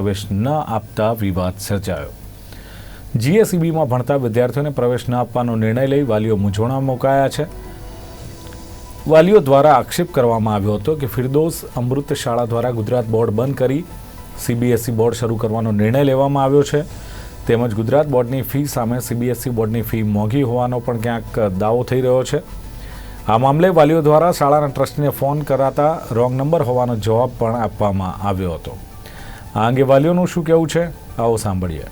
પ્રવેશ ન આપતા વિવાદ સર્જાયો. જીએસઈબીમાં ભણતા વિદ્યાર્થીઓને પ્રવેશ ન આપવાનો નિર્ણય લઈ વાલીઓ મૂંઝવણમાં મુકાયા છે. વાલીઓ દ્વારા આક્ષેપ કરવામાં આવ્યો હતો કે ફિરદોસ અમૃત શાળા દ્વારા ગુજરાત બોર્ડ બંધ કરી સીબીએસઈ બોર્ડ શરૂ કરવાનો નિર્ણય લેવામાં આવ્યો છે. તેમજ ગુજરાત બોર્ડની ફી સામે સીબીએસઈ બોર્ડની ફી મોંઘી હોવાનો પણ ક્યાંક દાવો થઈ રહ્યો છે. આ મામલે વાલીઓ દ્વારા શાળાના ટ્રસ્ટીને ફોન કરાતા રોંગ નંબર હોવાનો જવાબ પણ આપવામાં આવ્યો હતો. આ અંગે વાલીઓનું શું કહેવું છે? આવો સાંભળીએ.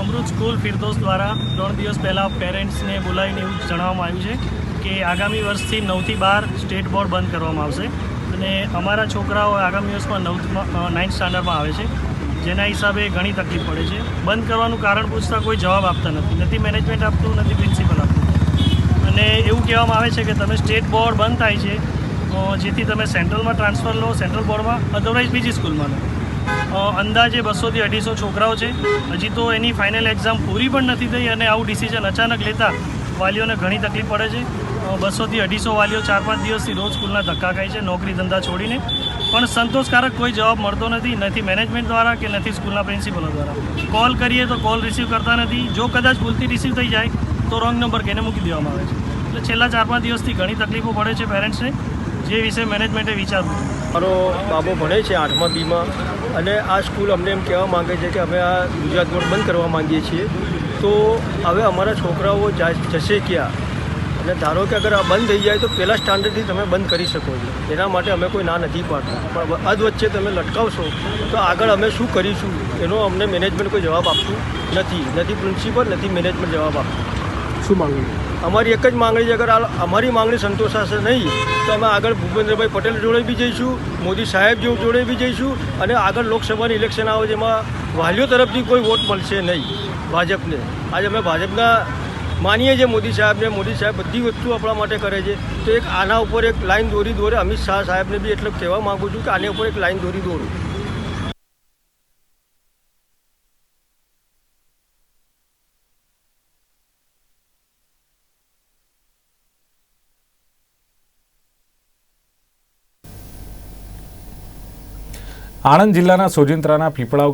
અમૃત સ્કૂલ ફિરદોસ દ્વારા ત્રણ દિવસ પહેલાં પેરેન્ટ્સને બોલાવીને એવું જણાવવામાં આવ્યું છે કે આગામી વર્ષથી નવથી બાર સ્ટેટ બોર્ડ બંધ કરવામાં આવશે અને અમારા છોકરાઓ આગામી વર્ષમાં નવ નાઇન્થ સ્ટાન્ડર્ડમાં આવે છે. જેના હિસાબે ઘણી તકલીફ પડે છે. બંધ કરવાનું કારણ પૂછતા કોઈ જવાબ આપતા નથી. નથી મેનેજમેન્ટ આપતું, નથી પ્રિન્સિપલ આપતું. અને એવું કહેવામાં આવે છે કે તમે સ્ટેટ બોર્ડ બંધ થાય છે જેથી તમે સેન્ટ્રલમાં ટ્રાન્સફર લો સેન્ટ્રલ બોર્ડમાં અધરવાઇઝ બીજી સ્કૂલમાં લો. અંદાજે બસોથી અઢીસો છોકરાઓ છે. હજી તો એની ફાઇનલ એક્ઝામ પૂરી પણ નથી થઈ અને આવું ડિસિઝન અચાનક લેતા વાલીઓને ઘણી તકલીફ પડે છે. બસોથી અઢીસો વાલીઓ ચાર પાંચ દિવસથી રોજ સ્કૂલના ધક્કા ખાય છે, નોકરી ધંધા છોડીને. પણ સંતોષકારક કોઈ જવાબ મળતો નથી નથી મેનેજમેન્ટ દ્વારા કે નથી સ્કૂલના પ્રિન્સિપલો દ્વારા. કોલ કરીએ તો કોલ રિસીવ કરતા નથી. જો કદાચ ભૂલથી રિસીવ થઈ જાય, તો રોંગ નંબર કહીને મૂકી દેવામાં આવે છે. એટલે છેલ્લા ચાર પાંચ દિવસથી ઘણી તકલીફો પડે છે પેરેન્ટ્સને, જે વિશે મેનેજમેન્ટે વિચારવું મારો બાબો ભણે છે આઠમા બીમાં. અને આ સ્કૂલ અમને એમ કહેવા માંગે છે કે અમે આ ગુજરાત બોર્ડ બંધ કરવા માંગીએ છીએ. તો હવે અમારા છોકરાઓ જશે ક્યાં? અને ધારો કે અગર આ બંધ થઈ જાય તો પહેલાં સ્ટાન્ડર્ડથી તમે બંધ કરી શકો છો. એના માટે અમે કોઈ ના નથી પાડતા. પણ અધ વચ્ચે તમે લટકાવશો તો આગળ અમે શું કરીશું? એનો અમને મેનેજમેન્ટ કોઈ જવાબ આપતું નથી. નથી પ્રિન્સિપલ નથી મેનેજમેન્ટ જવાબ આપતું. શું માંગણી? અમારી એક જ માંગણી છે અગર અમારી માંગણી સંતોષાશે નહીં તો અમે આગળ ભૂપેન્દ્રભાઈ પટેલ જોડે બી જઈશું મોદી સાહેબ જોડે બી જઈશું અને આગળ લોકસભાની ઇલેક્શન આવે જેમાં વાલીઓ તરફથી કોઈ વોટ મળશે નહીં. ભાજપને. આજે અમે ભાજપના માનીએ છીએ મોદી સાહેબને. મોદી સાહેબ બધી વસ્તુ આપણા માટે કરે છે. તો એક આના ઉપર એક લાઈન દોરી દોરે અમિત શાહ સાહેબને બી એટલે કહેવા માગું છું કે આની ઉપર એક લાઈન દોરી દોરું. આણંદ જિલ્લાના સોજિંત્રાના પીપળાવ